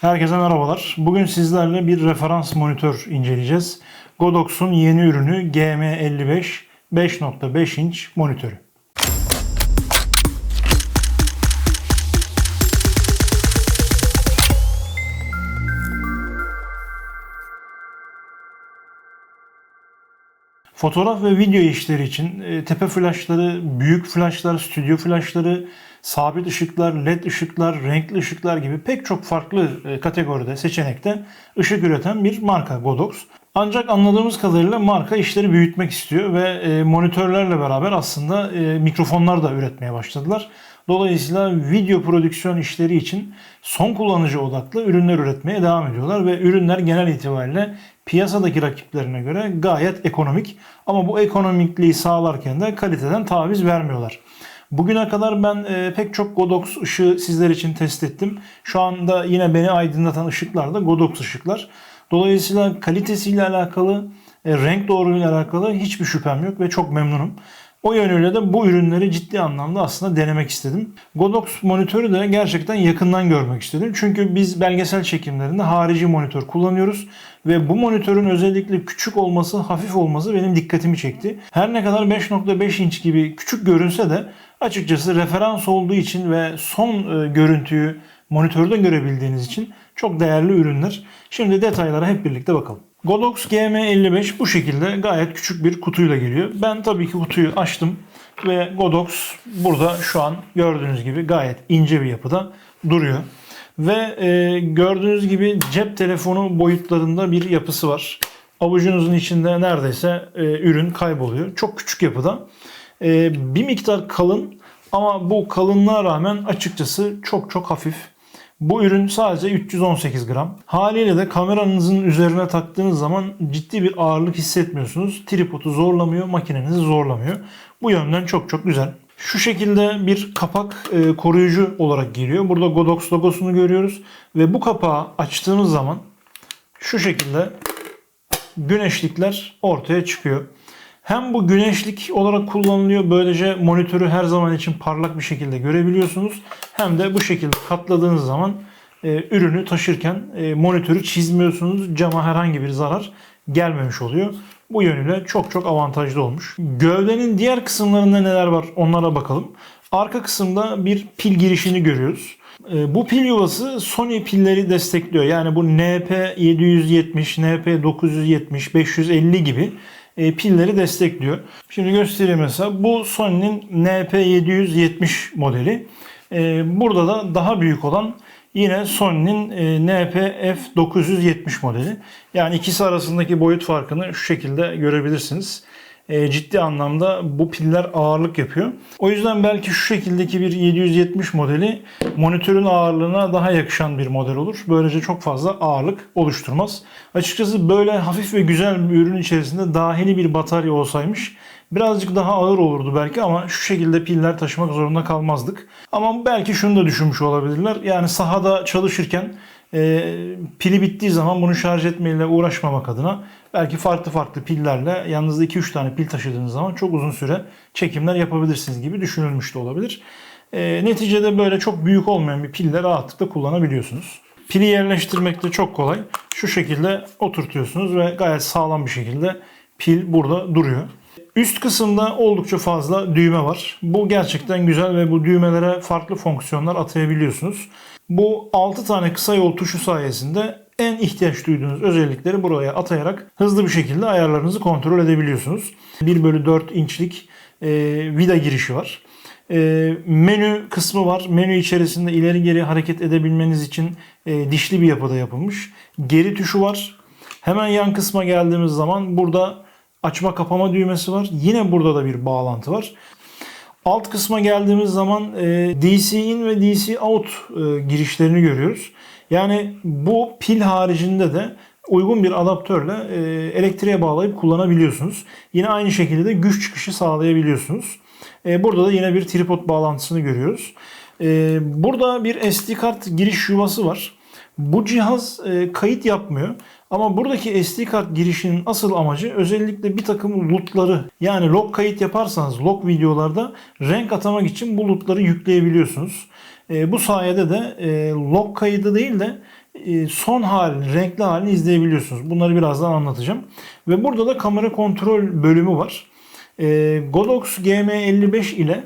Herkese merhabalar. Bugün sizlerle bir referans monitör inceleyeceğiz. Godox'un yeni ürünü GM55 5.5 inç monitörü. Fotoğraf ve video işleri için e, tepe flaşları, büyük flaşlar, stüdyo flaşları, sabit ışıklar, led ışıklar, renkli ışıklar gibi pek çok farklı e, kategoride, seçenekte ışık üreten bir marka Godox. Ancak anladığımız kadarıyla marka işleri büyütmek istiyor ve e, monitörlerle beraber aslında e, mikrofonlar da üretmeye başladılar. Dolayısıyla video prodüksiyon işleri için son kullanıcı odaklı ürünler üretmeye devam ediyorlar ve ürünler genel itibariyle piyasadaki rakiplerine göre gayet ekonomik ama bu ekonomikliği sağlarken de kaliteden taviz vermiyorlar. Bugüne kadar ben e, pek çok Godox ışığı sizler için test ettim. Şu anda yine beni aydınlatan ışıklar da Godox ışıklar. Dolayısıyla kalitesiyle alakalı, e, renk doğruluğuyla alakalı hiçbir şüphem yok ve çok memnunum. O yönüyle de bu ürünleri ciddi anlamda aslında denemek istedim. Godox monitörü de gerçekten yakından görmek istedim. Çünkü biz belgesel çekimlerinde harici monitör kullanıyoruz ve bu monitörün özellikle küçük olması, hafif olması benim dikkatimi çekti. Her ne kadar 5.5 inç gibi küçük görünse de açıkçası referans olduğu için ve son e, görüntüyü monitörde görebildiğiniz için çok değerli ürünler. Şimdi detaylara hep birlikte bakalım. Godox GM55 bu şekilde gayet küçük bir kutuyla geliyor. Ben tabii ki kutuyu açtım ve Godox burada şu an gördüğünüz gibi gayet ince bir yapıda duruyor. Ve e, gördüğünüz gibi cep telefonu boyutlarında bir yapısı var. Avucunuzun içinde neredeyse e, ürün kayboluyor. Çok küçük yapıda. E, bir miktar kalın ama bu kalınlığa rağmen açıkçası çok çok hafif. Bu ürün sadece 318 gram. Haliyle de kameranızın üzerine taktığınız zaman ciddi bir ağırlık hissetmiyorsunuz. Tripodu zorlamıyor, makinenizi zorlamıyor. Bu yönden çok çok güzel. Şu şekilde bir kapak e, koruyucu olarak geliyor. Burada Godox logosunu görüyoruz. Ve bu kapağı açtığınız zaman şu şekilde güneşlikler ortaya çıkıyor. Hem bu güneşlik olarak kullanılıyor. Böylece monitörü her zaman için parlak bir şekilde görebiliyorsunuz. Hem de bu şekilde katladığınız zaman e, ürünü taşırken e, monitörü çizmiyorsunuz. Cama herhangi bir zarar gelmemiş oluyor. Bu yönüyle çok çok avantajlı olmuş. Gövdenin diğer kısımlarında neler var onlara bakalım. Arka kısımda bir pil girişini görüyoruz. E, Bu pil yuvası Sony pilleri destekliyor. Yani bu NP770, NP970, 550 gibi e, pilleri destekliyor. Şimdi göstereyim mesela. Bu Sony'nin NP770 modeli. E, Burada da daha büyük olan yine Sony'nin e, NP-F970 modeli. Yani ikisi arasındaki boyut farkını şu şekilde görebilirsiniz. E, ciddi anlamda bu piller ağırlık yapıyor. O yüzden belki şu şekildeki bir 770 modeli monitörün ağırlığına daha yakışan bir model olur. Böylece çok fazla ağırlık oluşturmaz. Açıkçası böyle hafif ve güzel bir ürün içerisinde dahili bir batarya olsaymış birazcık daha ağır olurdu belki ama şu şekilde piller taşımak zorunda kalmazdık. Ama belki şunu da düşünmüş olabilirler. Yani sahada çalışırken e, pili bittiği zaman bunu şarj etmeyle uğraşmamak adına belki farklı farklı pillerle yanınızda 2-3 tane pil taşıdığınız zaman çok uzun süre çekimler yapabilirsiniz gibi düşünülmüş de olabilir. E, neticede böyle çok büyük olmayan bir pille rahatlıkla kullanabiliyorsunuz. Pili yerleştirmek de çok kolay. Şu şekilde oturtuyorsunuz ve gayet sağlam bir şekilde pil burada duruyor. Üst kısımda oldukça fazla düğme var. Bu gerçekten güzel ve bu düğmelere farklı fonksiyonlar atayabiliyorsunuz. Bu 6 tane kısa yol tuşu sayesinde en ihtiyaç duyduğunuz özellikleri buraya atayarak hızlı bir şekilde ayarlarınızı kontrol edebiliyorsunuz. 1 bölü 4 inçlik e, vida girişi var. E, menü kısmı var. Menü içerisinde ileri geri hareket edebilmeniz için e, dişli bir yapıda yapılmış. Geri tuşu var. Hemen yan kısma geldiğimiz zaman burada açma kapama düğmesi var. Yine burada da bir bağlantı var. Alt kısma geldiğimiz zaman e, DC in ve DC out e, girişlerini görüyoruz. Yani bu pil haricinde de uygun bir adaptörle e, elektriğe bağlayıp kullanabiliyorsunuz. Yine aynı şekilde de güç çıkışı sağlayabiliyorsunuz. E, burada da yine bir tripod bağlantısını görüyoruz. E, burada bir SD kart giriş yuvası var. Bu cihaz kayıt yapmıyor. Ama buradaki SD kart girişinin asıl amacı özellikle bir takım lootları yani log kayıt yaparsanız log videolarda renk atamak için bu lootları yükleyebiliyorsunuz. E, bu sayede de e, log kaydı değil de e, son halini, renkli halini izleyebiliyorsunuz. Bunları birazdan anlatacağım. Ve burada da kamera kontrol bölümü var. E, Godox GM55 ile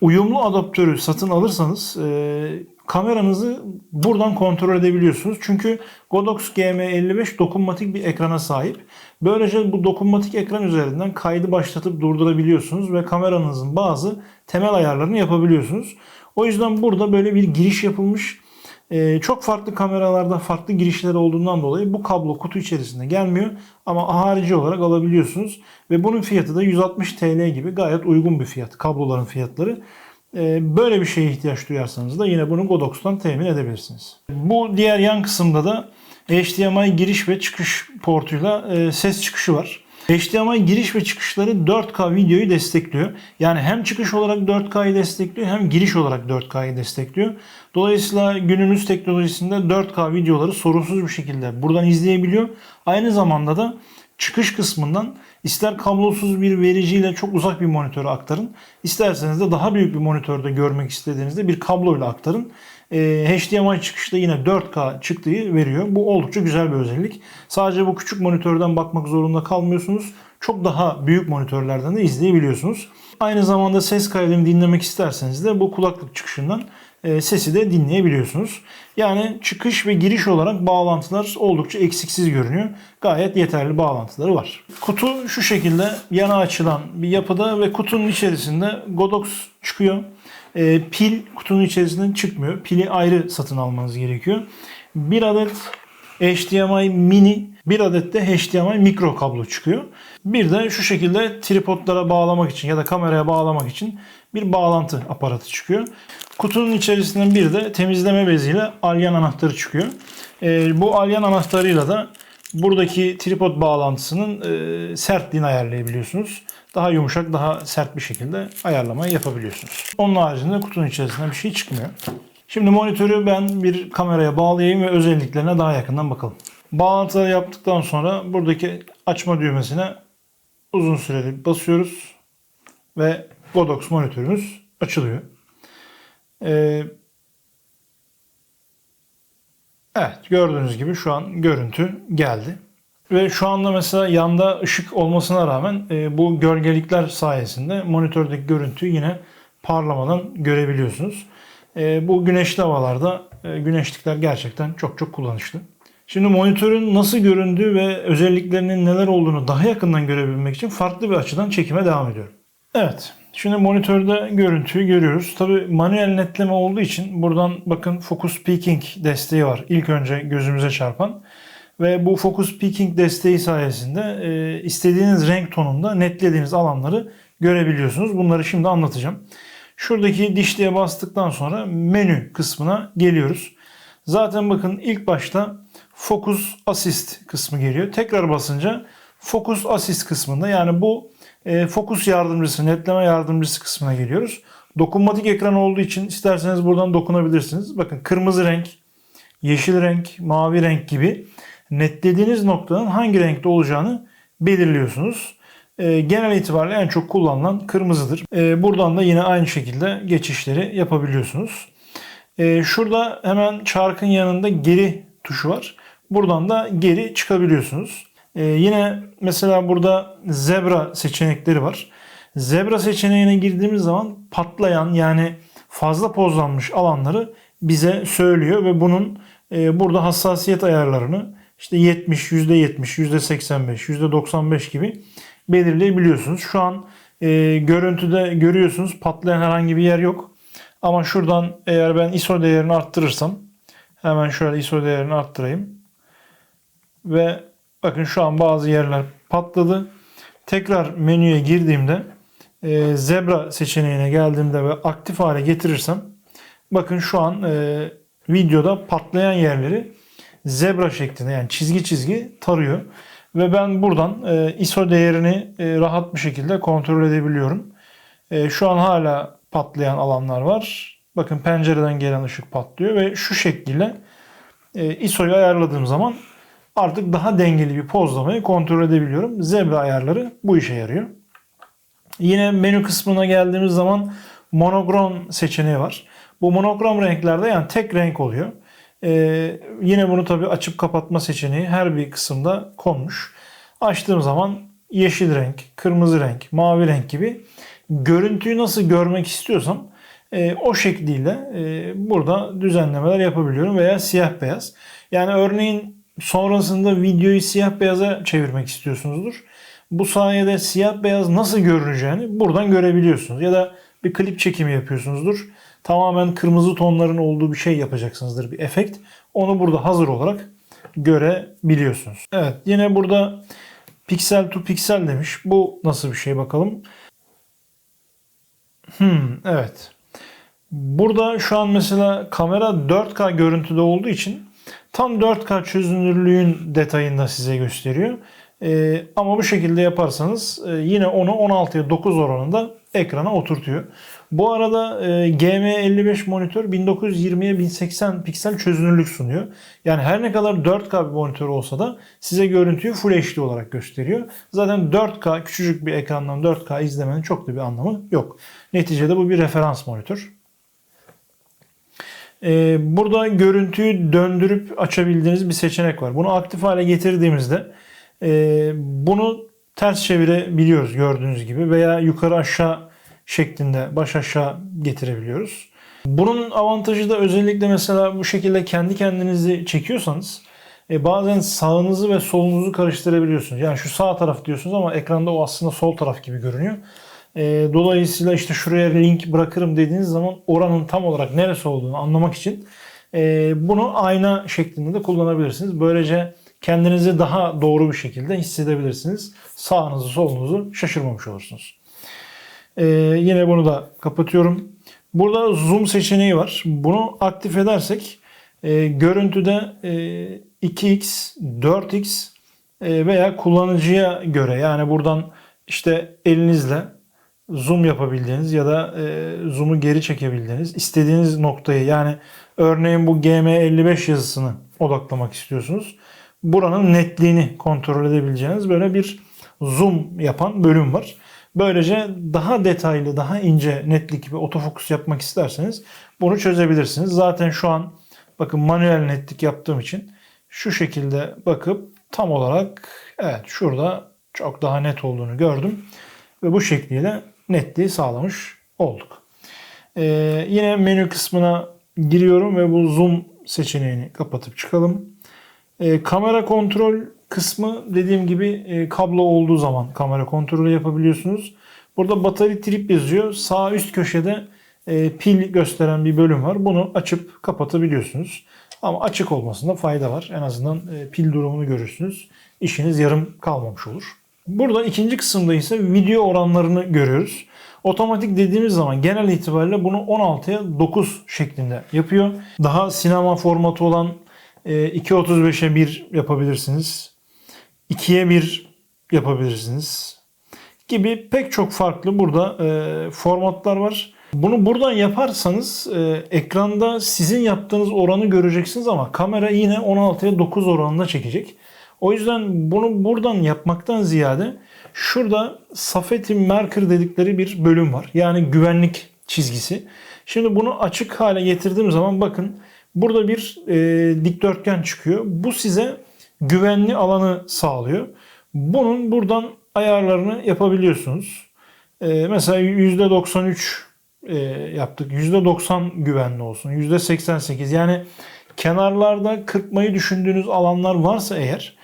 uyumlu adaptörü satın alırsanız e, kameranızı buradan kontrol edebiliyorsunuz. Çünkü Godox GM55 dokunmatik bir ekrana sahip. Böylece bu dokunmatik ekran üzerinden kaydı başlatıp durdurabiliyorsunuz ve kameranızın bazı temel ayarlarını yapabiliyorsunuz. O yüzden burada böyle bir giriş yapılmış. Ee, çok farklı kameralarda farklı girişler olduğundan dolayı bu kablo kutu içerisinde gelmiyor ama harici olarak alabiliyorsunuz ve bunun fiyatı da 160 TL gibi gayet uygun bir fiyat kabloların fiyatları. Ee, böyle bir şeye ihtiyaç duyarsanız da yine bunu Godox'tan temin edebilirsiniz. Bu diğer yan kısımda da HDMI giriş ve çıkış portuyla e, ses çıkışı var. HDMI giriş ve çıkışları 4K videoyu destekliyor. Yani hem çıkış olarak 4K'yı destekliyor hem giriş olarak 4K'yı destekliyor. Dolayısıyla günümüz teknolojisinde 4K videoları sorunsuz bir şekilde buradan izleyebiliyor. Aynı zamanda da çıkış kısmından ister kablosuz bir vericiyle çok uzak bir monitöre aktarın. isterseniz de daha büyük bir monitörde görmek istediğinizde bir kabloyla aktarın. Ee, HDMI çıkışta yine 4K çıktığı veriyor. Bu oldukça güzel bir özellik. Sadece bu küçük monitörden bakmak zorunda kalmıyorsunuz. Çok daha büyük monitörlerden de izleyebiliyorsunuz. Aynı zamanda ses kaydını dinlemek isterseniz de bu kulaklık çıkışından e, sesi de dinleyebiliyorsunuz. Yani çıkış ve giriş olarak bağlantılar oldukça eksiksiz görünüyor. Gayet yeterli bağlantıları var. Kutu şu şekilde yana açılan bir yapıda ve kutunun içerisinde Godox çıkıyor. E, pil kutunun içerisinden çıkmıyor. Pili ayrı satın almanız gerekiyor. Bir adet HDMI mini, bir adet de HDMI mikro kablo çıkıyor. Bir de şu şekilde tripodlara bağlamak için ya da kameraya bağlamak için bir bağlantı aparatı çıkıyor. Kutunun içerisinden bir de temizleme beziyle alyan anahtarı çıkıyor. E, bu alyan anahtarıyla da buradaki tripod bağlantısının e, sertliğini ayarlayabiliyorsunuz. Daha yumuşak, daha sert bir şekilde ayarlamayı yapabiliyorsunuz. Onun haricinde kutunun içerisinden bir şey çıkmıyor. Şimdi monitörü ben bir kameraya bağlayayım ve özelliklerine daha yakından bakalım. Bağlantıları yaptıktan sonra buradaki açma düğmesine uzun süreli basıyoruz ve Godox monitörümüz açılıyor. Ee, evet gördüğünüz gibi şu an görüntü geldi. Ve şu anda mesela yanda ışık olmasına rağmen e, bu gölgelikler sayesinde monitördeki görüntüyü yine parlamadan görebiliyorsunuz. E, bu güneşli havalarda e, güneşlikler gerçekten çok çok kullanışlı. Şimdi monitörün nasıl göründüğü ve özelliklerinin neler olduğunu daha yakından görebilmek için farklı bir açıdan çekime devam ediyorum. Evet. Şimdi monitörde görüntüyü görüyoruz. Tabi manuel netleme olduğu için buradan bakın focus peaking desteği var. İlk önce gözümüze çarpan. Ve bu focus peaking desteği sayesinde e, istediğiniz renk tonunda netlediğiniz alanları görebiliyorsunuz. Bunları şimdi anlatacağım. Şuradaki dişliğe bastıktan sonra menü kısmına geliyoruz. Zaten bakın ilk başta Focus Assist kısmı geliyor. Tekrar basınca Focus Assist kısmında yani bu e, fokus yardımcısı, netleme yardımcısı kısmına geliyoruz. Dokunmatik ekran olduğu için isterseniz buradan dokunabilirsiniz. Bakın kırmızı renk, yeşil renk, mavi renk gibi netlediğiniz noktanın hangi renkte olacağını belirliyorsunuz. E, genel itibariyle en çok kullanılan kırmızıdır. E, buradan da yine aynı şekilde geçişleri yapabiliyorsunuz. E, şurada hemen çarkın yanında geri tuşu var. Buradan da geri çıkabiliyorsunuz. Ee, yine mesela burada zebra seçenekleri var. Zebra seçeneğine girdiğimiz zaman patlayan yani fazla pozlanmış alanları bize söylüyor ve bunun e, burada hassasiyet ayarlarını işte 70, %70, %85, %95 gibi belirleyebiliyorsunuz. Şu an e, görüntüde görüyorsunuz patlayan herhangi bir yer yok. Ama şuradan eğer ben ISO değerini arttırırsam hemen şöyle ISO değerini arttırayım. Ve bakın şu an bazı yerler patladı. Tekrar menüye girdiğimde e, zebra seçeneğine geldiğimde ve aktif hale getirirsem bakın şu an e, videoda patlayan yerleri zebra şeklinde yani çizgi çizgi tarıyor. Ve ben buradan e, ISO değerini e, rahat bir şekilde kontrol edebiliyorum. E, şu an hala patlayan alanlar var. Bakın pencereden gelen ışık patlıyor ve şu şekilde e, ISO'yu ayarladığım zaman artık daha dengeli bir pozlamayı kontrol edebiliyorum. Zebra ayarları bu işe yarıyor. Yine menü kısmına geldiğimiz zaman monokrom seçeneği var. Bu monokrom renklerde yani tek renk oluyor. Ee, yine bunu tabii açıp kapatma seçeneği her bir kısımda konmuş. Açtığım zaman yeşil renk, kırmızı renk, mavi renk gibi görüntüyü nasıl görmek istiyorsam e, o şekliyle e, burada düzenlemeler yapabiliyorum veya siyah beyaz. Yani örneğin sonrasında videoyu siyah beyaza çevirmek istiyorsunuzdur. Bu sayede siyah beyaz nasıl görüneceğini buradan görebiliyorsunuz. Ya da bir klip çekimi yapıyorsunuzdur. Tamamen kırmızı tonların olduğu bir şey yapacaksınızdır bir efekt. Onu burada hazır olarak görebiliyorsunuz. Evet yine burada piksel to piksel demiş. Bu nasıl bir şey bakalım. Hmm, evet. Burada şu an mesela kamera 4K görüntüde olduğu için tam 4K çözünürlüğün detayını da size gösteriyor. Ee, ama bu şekilde yaparsanız e, yine onu 16'ya 9 oranında ekrana oturtuyor. Bu arada e, GM55 monitör 1920'ye 1080 piksel çözünürlük sunuyor. Yani her ne kadar 4K bir monitör olsa da size görüntüyü Full HD olarak gösteriyor. Zaten 4K küçücük bir ekrandan 4K izlemenin çok da bir anlamı yok. Neticede bu bir referans monitör. Ee, burada görüntüyü döndürüp açabildiğiniz bir seçenek var. Bunu aktif hale getirdiğimizde e, bunu ters çevirebiliyoruz gördüğünüz gibi veya yukarı aşağı şeklinde baş aşağı getirebiliyoruz. Bunun avantajı da özellikle mesela bu şekilde kendi kendinizi çekiyorsanız e, bazen sağınızı ve solunuzu karıştırabiliyorsunuz. Yani şu sağ taraf diyorsunuz ama ekranda o aslında sol taraf gibi görünüyor. E, dolayısıyla işte şuraya link bırakırım dediğiniz zaman oranın tam olarak neresi olduğunu anlamak için e, bunu ayna şeklinde de kullanabilirsiniz. Böylece kendinizi daha doğru bir şekilde hissedebilirsiniz. Sağınızı solunuzu şaşırmamış olursunuz. Ee, yine bunu da kapatıyorum. Burada zoom seçeneği var. Bunu aktif edersek e, görüntüde e, 2x, 4x e, veya kullanıcıya göre yani buradan işte elinizle zoom yapabildiğiniz ya da e, zoom'u geri çekebildiğiniz istediğiniz noktayı yani örneğin bu GM55 yazısını odaklamak istiyorsunuz. Buranın netliğini kontrol edebileceğiniz böyle bir zoom yapan bölüm var. Böylece daha detaylı, daha ince netlik ve otofokus yapmak isterseniz bunu çözebilirsiniz. Zaten şu an bakın manuel netlik yaptığım için şu şekilde bakıp tam olarak evet şurada çok daha net olduğunu gördüm. Ve bu şekliyle netliği sağlamış olduk. Ee, yine menü kısmına giriyorum ve bu zoom seçeneğini kapatıp çıkalım. Ee, kamera kontrol kısmı dediğim gibi e, kablo olduğu zaman kamera kontrolü yapabiliyorsunuz. Burada batarya trip yazıyor. Sağ üst köşede e, pil gösteren bir bölüm var. Bunu açıp kapatabiliyorsunuz. Ama açık olmasında fayda var. En azından e, pil durumunu görürsünüz. İşiniz yarım kalmamış olur. Burada ikinci kısımda ise video oranlarını görüyoruz. Otomatik dediğimiz zaman genel itibariyle bunu 16'ya 9 şeklinde yapıyor. Daha sinema formatı olan 2.35'e 1 yapabilirsiniz. 2'ye 1 yapabilirsiniz. Gibi pek çok farklı burada e, formatlar var. Bunu buradan yaparsanız e, ekranda sizin yaptığınız oranı göreceksiniz ama kamera yine 16'ya 9 oranında çekecek. O yüzden bunu buradan yapmaktan ziyade şurada Safety Marker dedikleri bir bölüm var. Yani güvenlik çizgisi. Şimdi bunu açık hale getirdiğim zaman bakın burada bir e, dikdörtgen çıkıyor. Bu size güvenli alanı sağlıyor. Bunun buradan ayarlarını yapabiliyorsunuz. Ee, mesela %93 e, yaptık. %90 güvenli olsun. %88 yani kenarlarda kırpmayı düşündüğünüz alanlar varsa eğer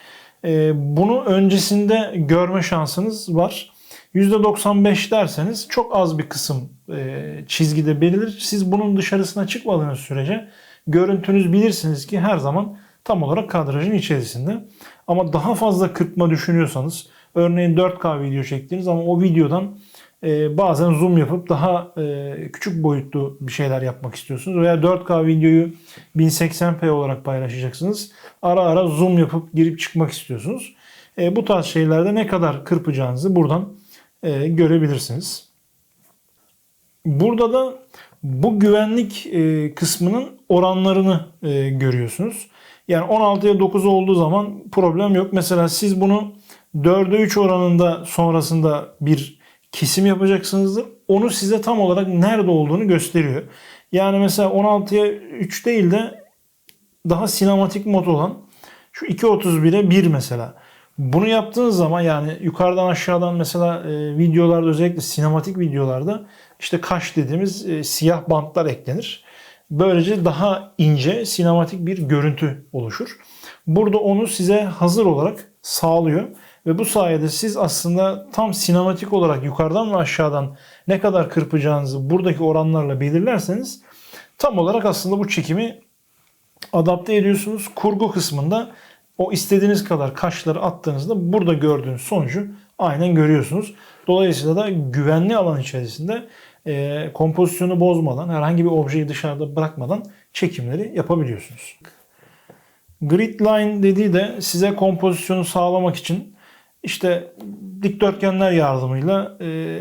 e, bunu öncesinde görme şansınız var. %95 derseniz çok az bir kısım e, çizgide belirir. Siz bunun dışarısına çıkmadığınız sürece görüntünüz bilirsiniz ki her zaman tam olarak kadrajın içerisinde. Ama daha fazla kırpma düşünüyorsanız örneğin 4K video çektiniz ama o videodan e, bazen zoom yapıp daha e, küçük boyutlu bir şeyler yapmak istiyorsunuz veya 4K videoyu 1080p olarak paylaşacaksınız. Ara ara zoom yapıp girip çıkmak istiyorsunuz. E, bu tarz şeylerde ne kadar kırpacağınızı buradan e, görebilirsiniz. Burada da bu güvenlik e, kısmının oranlarını e, görüyorsunuz. Yani 16'ya 9 olduğu zaman problem yok. Mesela siz bunu 4'e 3 oranında sonrasında bir kesim yapacaksınızdır. Onu size tam olarak nerede olduğunu gösteriyor. Yani mesela 16'ya 3 değil de daha sinematik mod olan şu 2.31'e 1 mesela. Bunu yaptığınız zaman yani yukarıdan aşağıdan mesela e, videolarda özellikle sinematik videolarda işte kaş dediğimiz e, siyah bantlar eklenir. Böylece daha ince sinematik bir görüntü oluşur. Burada onu size hazır olarak sağlıyor ve bu sayede siz aslında tam sinematik olarak yukarıdan ve aşağıdan ne kadar kırpacağınızı buradaki oranlarla belirlerseniz tam olarak aslında bu çekimi adapte ediyorsunuz. Kurgu kısmında o istediğiniz kadar kaşları attığınızda burada gördüğünüz sonucu aynen görüyorsunuz. Dolayısıyla da güvenli alan içerisinde e, kompozisyonu bozmadan, herhangi bir objeyi dışarıda bırakmadan çekimleri yapabiliyorsunuz. Grid line dediği de size kompozisyonu sağlamak için işte dikdörtgenler yardımıyla e,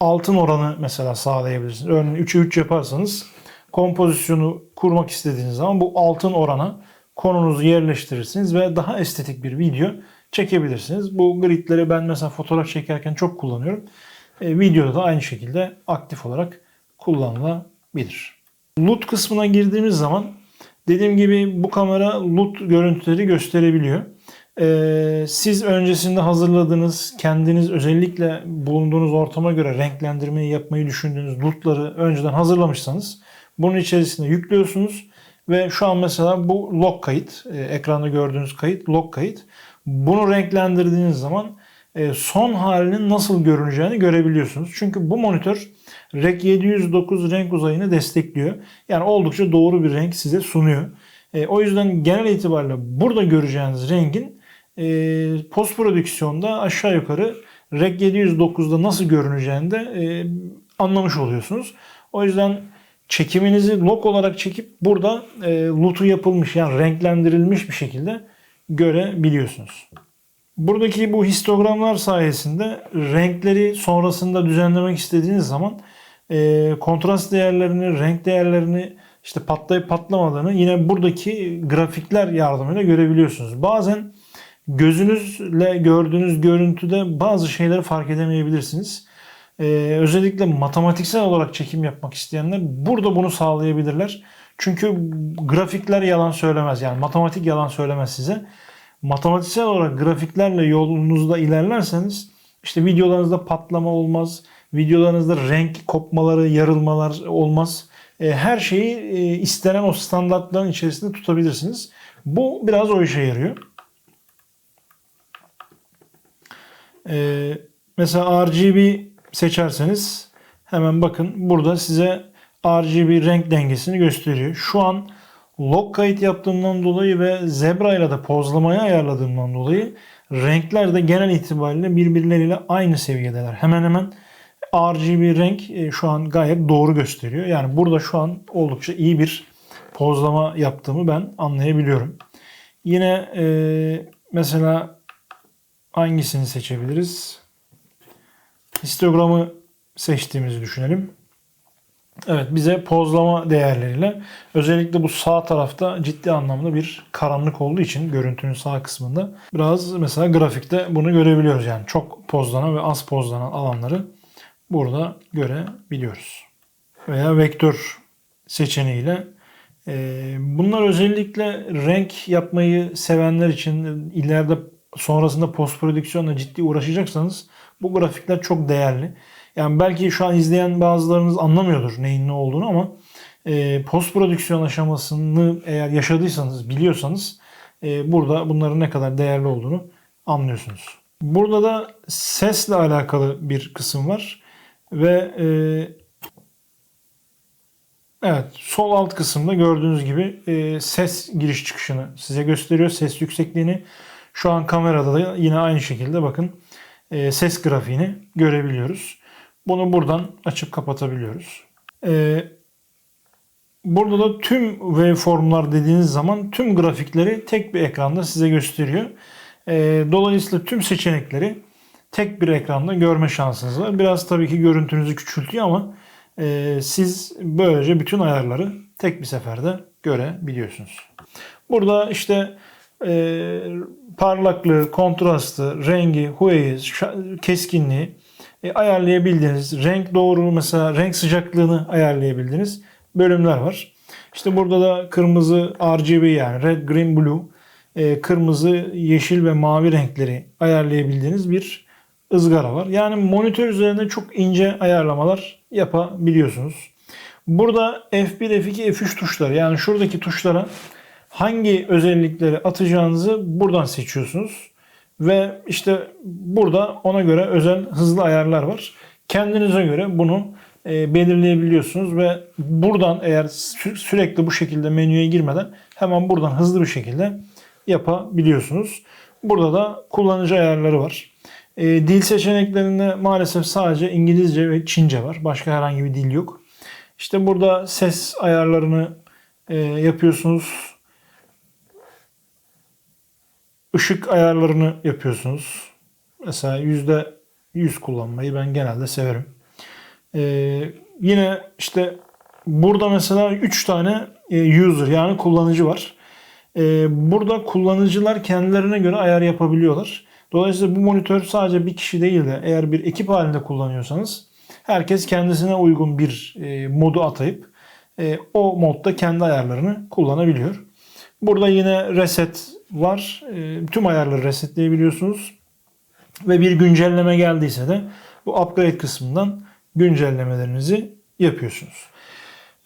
altın oranı mesela sağlayabilirsiniz. Örneğin 3'e 3 yaparsanız kompozisyonu kurmak istediğiniz zaman bu altın orana konunuzu yerleştirirsiniz ve daha estetik bir video çekebilirsiniz. Bu gridleri ben mesela fotoğraf çekerken çok kullanıyorum. E, videoda da aynı şekilde aktif olarak kullanılabilir. LUT kısmına girdiğimiz zaman dediğim gibi bu kamera LUT görüntüleri gösterebiliyor. Ee, siz öncesinde hazırladığınız, kendiniz özellikle bulunduğunuz ortama göre renklendirmeyi yapmayı düşündüğünüz LUT'ları önceden hazırlamışsanız bunun içerisine yüklüyorsunuz ve şu an mesela bu log kayıt, e, ekranda gördüğünüz kayıt log kayıt. Bunu renklendirdiğiniz zaman son halinin nasıl görüneceğini görebiliyorsunuz. Çünkü bu monitör REC 709 renk uzayını destekliyor. Yani oldukça doğru bir renk size sunuyor. E, o yüzden genel itibariyle burada göreceğiniz rengin e, post prodüksiyonda aşağı yukarı REC 709'da nasıl görüneceğini de e, anlamış oluyorsunuz. O yüzden çekiminizi log olarak çekip burada e, lutu yapılmış yani renklendirilmiş bir şekilde görebiliyorsunuz. Buradaki bu histogramlar sayesinde renkleri sonrasında düzenlemek istediğiniz zaman e, kontrast değerlerini, renk değerlerini işte patlayıp patlamadığını yine buradaki grafikler yardımıyla görebiliyorsunuz. Bazen gözünüzle gördüğünüz görüntüde bazı şeyleri fark edemeyebilirsiniz. Ee, özellikle matematiksel olarak çekim yapmak isteyenler burada bunu sağlayabilirler. Çünkü grafikler yalan söylemez. Yani matematik yalan söylemez size. Matematiksel olarak grafiklerle yolunuzda ilerlerseniz işte videolarınızda patlama olmaz. Videolarınızda renk kopmaları, yarılmalar olmaz. E, her şeyi e, istenen o standartların içerisinde tutabilirsiniz. Bu biraz o işe yarıyor. E, mesela RGB seçerseniz hemen bakın burada size RGB renk dengesini gösteriyor. Şu an log kayıt yaptığımdan dolayı ve zebra ile de pozlamayı ayarladığımdan dolayı renkler de genel itibariyle birbirleriyle aynı seviyedeler. Hemen hemen RGB renk e, şu an gayet doğru gösteriyor. Yani burada şu an oldukça iyi bir pozlama yaptığımı ben anlayabiliyorum. Yine e, mesela hangisini seçebiliriz? Histogramı seçtiğimizi düşünelim. Evet bize pozlama değerleriyle özellikle bu sağ tarafta ciddi anlamda bir karanlık olduğu için görüntünün sağ kısmında biraz mesela grafikte bunu görebiliyoruz. Yani çok pozlanan ve az pozlanan alanları burada görebiliyoruz. Veya vektör seçeneğiyle bunlar özellikle renk yapmayı sevenler için ileride sonrasında post prodüksiyonla ciddi uğraşacaksanız bu grafikler çok değerli. Yani belki şu an izleyen bazılarınız anlamıyordur neyin ne olduğunu ama e, post prodüksiyon aşamasını eğer yaşadıysanız, biliyorsanız e, burada bunların ne kadar değerli olduğunu anlıyorsunuz. Burada da sesle alakalı bir kısım var ve e, evet sol alt kısımda gördüğünüz gibi ses giriş çıkışını size gösteriyor. Ses yüksekliğini. Şu an kamerada da yine aynı şekilde bakın e, ses grafiğini görebiliyoruz. Bunu buradan açıp kapatabiliyoruz. E, burada da tüm waveformlar dediğiniz zaman tüm grafikleri tek bir ekranda size gösteriyor. E, dolayısıyla tüm seçenekleri tek bir ekranda görme şansınız var. Biraz tabii ki görüntünüzü küçültüyor ama e, siz böylece bütün ayarları tek bir seferde görebiliyorsunuz. Burada işte e, parlaklığı, kontrastı, rengi, hueyi, keskinliği e, ayarlayabildiğiniz, renk doğru mesela renk sıcaklığını ayarlayabildiğiniz bölümler var. İşte burada da kırmızı RGB yani red, green, blue e, kırmızı, yeşil ve mavi renkleri ayarlayabildiğiniz bir ızgara var. Yani monitör üzerinde çok ince ayarlamalar yapabiliyorsunuz. Burada F1, F2, F3 tuşları yani şuradaki tuşlara hangi özellikleri atacağınızı buradan seçiyorsunuz. Ve işte burada ona göre özel hızlı ayarlar var. Kendinize göre bunu e, belirleyebiliyorsunuz ve buradan eğer sü- sürekli bu şekilde menüye girmeden hemen buradan hızlı bir şekilde yapabiliyorsunuz. Burada da kullanıcı ayarları var. E, dil seçeneklerinde maalesef sadece İngilizce ve Çince var. Başka herhangi bir dil yok. İşte burada ses ayarlarını e, yapıyorsunuz. Işık ayarlarını yapıyorsunuz. Mesela yüzde yüz kullanmayı ben genelde severim. Ee, yine işte burada mesela 3 tane e, user yani kullanıcı var. Ee, burada kullanıcılar kendilerine göre ayar yapabiliyorlar. Dolayısıyla bu monitör sadece bir kişi değil de eğer bir ekip halinde kullanıyorsanız herkes kendisine uygun bir e, modu atayıp e, o modda kendi ayarlarını kullanabiliyor. Burada yine reset var. E, tüm ayarları resetleyebiliyorsunuz. Ve bir güncelleme geldiyse de bu upgrade kısmından güncellemelerinizi yapıyorsunuz.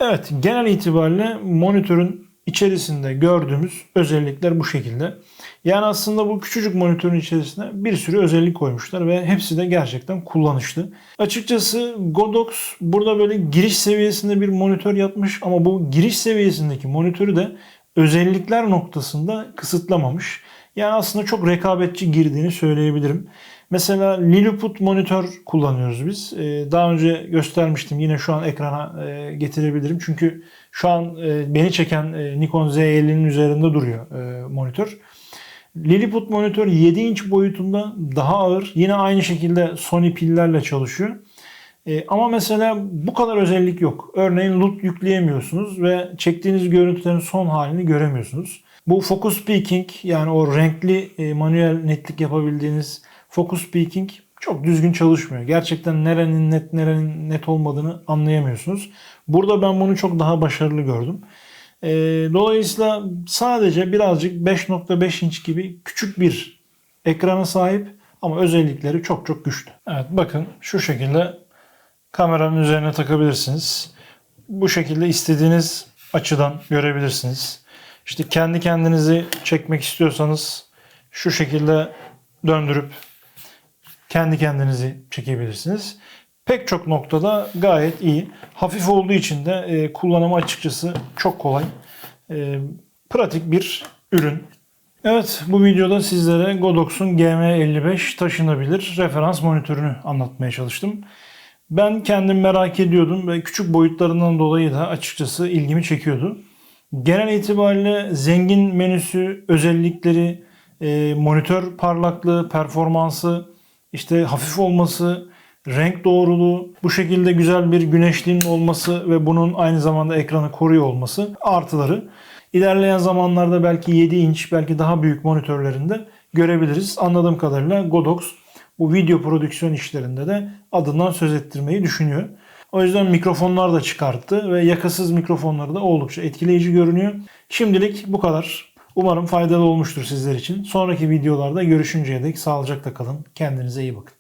Evet genel itibariyle monitörün içerisinde gördüğümüz özellikler bu şekilde. Yani aslında bu küçücük monitörün içerisine bir sürü özellik koymuşlar ve hepsi de gerçekten kullanışlı. Açıkçası Godox burada böyle giriş seviyesinde bir monitör yapmış ama bu giriş seviyesindeki monitörü de özellikler noktasında kısıtlamamış. Yani aslında çok rekabetçi girdiğini söyleyebilirim. Mesela Lilliput monitör kullanıyoruz biz. Ee, Daha önce göstermiştim. Yine şu an ekrana e, getirebilirim. Çünkü şu an e, beni çeken e, Nikon Z50'nin üzerinde duruyor monitör. Lilliput monitör 7 inç boyutunda daha ağır. Yine aynı şekilde Sony pillerle çalışıyor. E, ama mesela bu kadar özellik yok. Örneğin LUT yükleyemiyorsunuz ve çektiğiniz görüntülerin son halini göremiyorsunuz. Bu focus peaking yani o renkli e, manuel netlik yapabildiğiniz focus peaking çok düzgün çalışmıyor. Gerçekten nerenin net nerenin net olmadığını anlayamıyorsunuz. Burada ben bunu çok daha başarılı gördüm. E, dolayısıyla sadece birazcık 5.5 inç gibi küçük bir ekrana sahip ama özellikleri çok çok güçlü. Evet bakın şu şekilde kameranın üzerine takabilirsiniz. Bu şekilde istediğiniz açıdan görebilirsiniz. İşte kendi kendinizi çekmek istiyorsanız şu şekilde döndürüp kendi kendinizi çekebilirsiniz. Pek çok noktada gayet iyi. Hafif olduğu için de e, kullanımı açıkçası çok kolay. E, pratik bir ürün. Evet bu videoda sizlere Godox'un GM55 taşınabilir referans monitörünü anlatmaya çalıştım. Ben kendim merak ediyordum ve küçük boyutlarından dolayı da açıkçası ilgimi çekiyordu. Genel itibariyle zengin menüsü, özellikleri, e, monitör parlaklığı, performansı, işte hafif olması, renk doğruluğu, bu şekilde güzel bir güneşliğinin olması ve bunun aynı zamanda ekranı koruyor olması artıları. İlerleyen zamanlarda belki 7 inç, belki daha büyük monitörlerinde görebiliriz. Anladığım kadarıyla Godox bu video prodüksiyon işlerinde de adından söz ettirmeyi düşünüyor. O yüzden mikrofonlar da çıkarttı ve yakasız mikrofonları da oldukça etkileyici görünüyor. Şimdilik bu kadar. Umarım faydalı olmuştur sizler için. Sonraki videolarda görüşünceye dek sağlıcakla kalın. Kendinize iyi bakın.